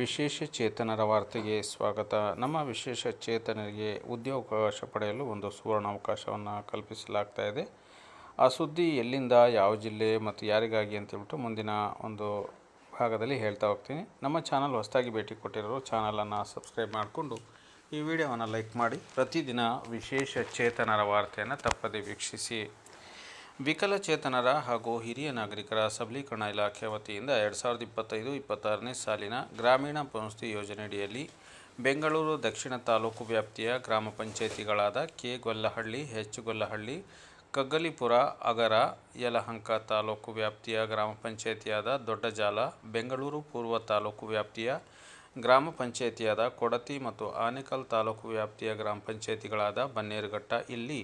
ವಿಶೇಷ ಚೇತನರ ವಾರ್ತೆಗೆ ಸ್ವಾಗತ. ನಮ್ಮ ವಿಶೇಷ ಚೇತನರಿಗೆ ಉದ್ಯೋಗಾವಕಾಶ ಪಡೆಯಲು ಒಂದು ಸುವರ್ಣಾವಕಾಶವನ್ನು ಕಲ್ಪಿಸಲಾಗ್ತಾ ಇದೆ. ಆ ಸುದ್ದಿ ಎಲ್ಲಿಂದ, ಯಾವ ಜಿಲ್ಲೆ ಮತ್ತು ಯಾರಿಗಾಗಿ ಅಂತೇಳ್ಬಿಟ್ಟು ಮುಂದಿನ ಒಂದು ಭಾಗದಲ್ಲಿ ಹೇಳ್ತಾ ಹೋಗ್ತೀನಿ. ನಮ್ಮ ಚಾನಲ್ ಹೊಸದಾಗಿ ಭೇಟಿ ಕೊಟ್ಟಿರೋರು ಚಾನಲನ್ನು ಸಬ್ಸ್ಕ್ರೈಬ್ ಮಾಡಿಕೊಂಡು ಈ ವಿಡಿಯೋವನ್ನು ಲೈಕ್ ಮಾಡಿ. ಪ್ರತಿದಿನ ವಿಶೇಷ ಚೇತನರ ವಾರ್ತೆಯನ್ನು ತಪ್ಪದೇ ವೀಕ್ಷಿಸಿ. ವಿಕಲಚೇತನರ ಹಾಗೂ ಹಿರಿಯ ನಾಗರಿಕರ ಸಬಲೀಕರಣ ಇಲಾಖೆ ವತಿಯಿಂದ ಎರಡು ಸಾವಿರದ ಇಪ್ಪತ್ತೈದು ಇಪ್ಪತ್ತಾರನೇ ಸಾಲಿನ ಗ್ರಾಮೀಣ ಪುನಸ್ತಿ ಯೋಜನೆಯಡಿಯಲ್ಲಿ ಬೆಂಗಳೂರು ದಕ್ಷಿಣ ತಾಲೂಕು ವ್ಯಾಪ್ತಿಯ ಗ್ರಾಮ ಪಂಚಾಯಿತಿಗಳಾದ ಕೆ ಗೊಲ್ಲಹಳ್ಳಿ ಹೆಚ್ ಗೊಲ್ಲಹಳ್ಳಿ ಕಗ್ಗಲಿಪುರ, ಅಗರ, ಯಲಹಂಕ ತಾಲೂಕು ವ್ಯಾಪ್ತಿಯ ಗ್ರಾಮ ಪಂಚಾಯಿತಿಯಾದ ದೊಡ್ಡಜಾಲ, ಬೆಂಗಳೂರು ಪೂರ್ವ ತಾಲೂಕು ವ್ಯಾಪ್ತಿಯ ಗ್ರಾಮ ಪಂಚಾಯಿತಿಯಾದ ಕೊಡತಿ ಮತ್ತು ಆನೇಕಲ್ ತಾಲೂಕು ವ್ಯಾಪ್ತಿಯ ಗ್ರಾಮ ಪಂಚಾಯಿತಿಗಳಾದ ಬನ್ನೇರುಘಟ್ಟ, ಇಲ್ಲಿ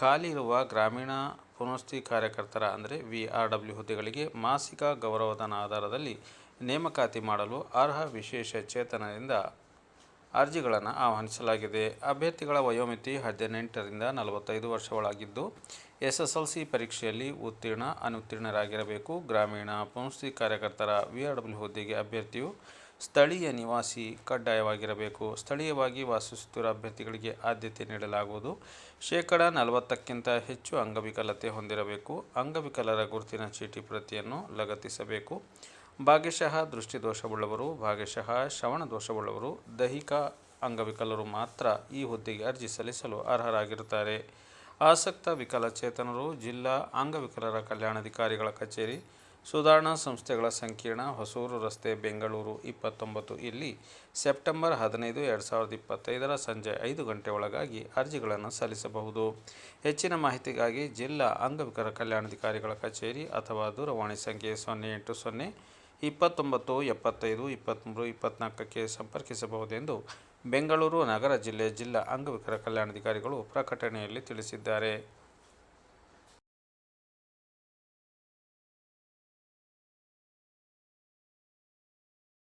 ಖಾಲಿ ಇರುವ ಗ್ರಾಮೀಣ ಪುನಸ್ತಿ ಕಾರ್ಯಕರ್ತರ ಅಂದರೆ ವಿ ಆರ್ ಡಬ್ಲ್ಯೂ ಹುದ್ದೆಗಳಿಗೆ ಮಾಸಿಕ ಗೌರವಧನ ಆಧಾರದಲ್ಲಿ ನೇಮಕಾತಿ ಮಾಡಲು ಅರ್ಹ ವಿಶೇಷ ಚೇತನದಿಂದ ಅರ್ಜಿಗಳನ್ನು ಆಹ್ವಾನಿಸಲಾಗಿದೆ. ಅಭ್ಯರ್ಥಿಗಳ ವಯೋಮಿತಿ ಹದಿನೆಂಟರಿಂದ ನಲವತ್ತೈದು ವರ್ಷ ಒಳಗಿದ್ದು ಎಸ್ ಎಸ್ ಎಲ್ ಸಿ ಪರೀಕ್ಷೆಯಲ್ಲಿ ಉತ್ತೀರ್ಣ ಅನುತ್ತೀರ್ಣರಾಗಿರಬೇಕು. ಗ್ರಾಮೀಣ ಪುನಸ್ತಿ ಕಾರ್ಯಕರ್ತರ ವಿ ಆರ್ ಡಬ್ಲ್ಯೂ ಹುದ್ದೆಗೆ ಅಭ್ಯರ್ಥಿಯು ಸ್ಥಳೀಯ ನಿವಾಸಿ ಕಡ್ಡಾಯವಾಗಿರಬೇಕು. ಸ್ಥಳೀಯವಾಗಿ ವಾಸಿಸುತ್ತಿರುವ ಅಭ್ಯರ್ಥಿಗಳಿಗೆ ಆದ್ಯತೆ ನೀಡಲಾಗುವುದು. ಶೇಕಡ ನಲವತ್ತಕ್ಕಿಂತ ಹೆಚ್ಚು ಅಂಗವಿಕಲತೆ ಹೊಂದಿರಬೇಕು. ಅಂಗವಿಕಲರ ಗುರುತಿನ ಚೀಟಿ ಪ್ರತಿಯನ್ನು ಲಗತ್ತಿಸಬೇಕು. ಭಾಗಶಃ ದೃಷ್ಟಿದೋಷವುಳ್ಳವರು ಭಾಗಶಃ ಶ್ರವಣ ದೋಷವುಳ್ಳವರು ದೈಹಿಕ ಅಂಗವಿಕಲರು ಮಾತ್ರ ಈ ಹುದ್ದೆಗೆ ಅರ್ಜಿ ಸಲ್ಲಿಸಲು ಅರ್ಹರಾಗಿರುತ್ತಾರೆ. ಆಸಕ್ತ ವಿಕಲಚೇತನರು, ಜಿಲ್ಲಾ ಅಂಗವಿಕಲರ ಕಲ್ಯಾಣಾಧಿಕಾರಿಗಳ ಕಚೇರಿ ಸುಧಾರಣಾ ಸಂಸ್ಥೆಗಳ ಸಂಕೀರ್ಣ ಹೊಸೂರು ರಸ್ತೆ ಬೆಂಗಳೂರು ಇಪ್ಪತ್ತೊಂಬತ್ತು ಇಲ್ಲಿ ಸೆಪ್ಟೆಂಬರ್ ಹದಿನೈದು ಎರಡು ಸಾವಿರದ ಇಪ್ಪತ್ತೈದರ ಸಂಜೆ ಐದು ಗಂಟೆ ಒಳಗಾಗಿ ಅರ್ಜಿಗಳನ್ನು ಸಲ್ಲಿಸಬಹುದು. ಹೆಚ್ಚಿನ ಮಾಹಿತಿಗಾಗಿ ಜಿಲ್ಲಾ ಅಂಗವಿಕರ ಕಲ್ಯಾಣಾಧಿಕಾರಿಗಳ ಕಚೇರಿ ಅಥವಾ ದೂರವಾಣಿ ಸಂಖ್ಯೆ ಸೊನ್ನೆ ಎಂಟು ಸೊನ್ನೆ ಇಪ್ಪತ್ತೊಂಬತ್ತು ಎಪ್ಪತ್ತೈದು ಇಪ್ಪತ್ತ್ಮೂರು ಇಪ್ಪತ್ತ್ನಾಲ್ಕಕ್ಕೆ ಸಂಪರ್ಕಿಸಬಹುದೆಂದು ಬೆಂಗಳೂರು ನಗರ ಜಿಲ್ಲೆ ಜಿಲ್ಲಾ ಅಂಗವಿಕರ ಕಲ್ಯಾಣಾಧಿಕಾರಿಗಳು ಪ್ರಕಟಣೆಯಲ್ಲಿ ತಿಳಿಸಿದ್ದಾರೆ.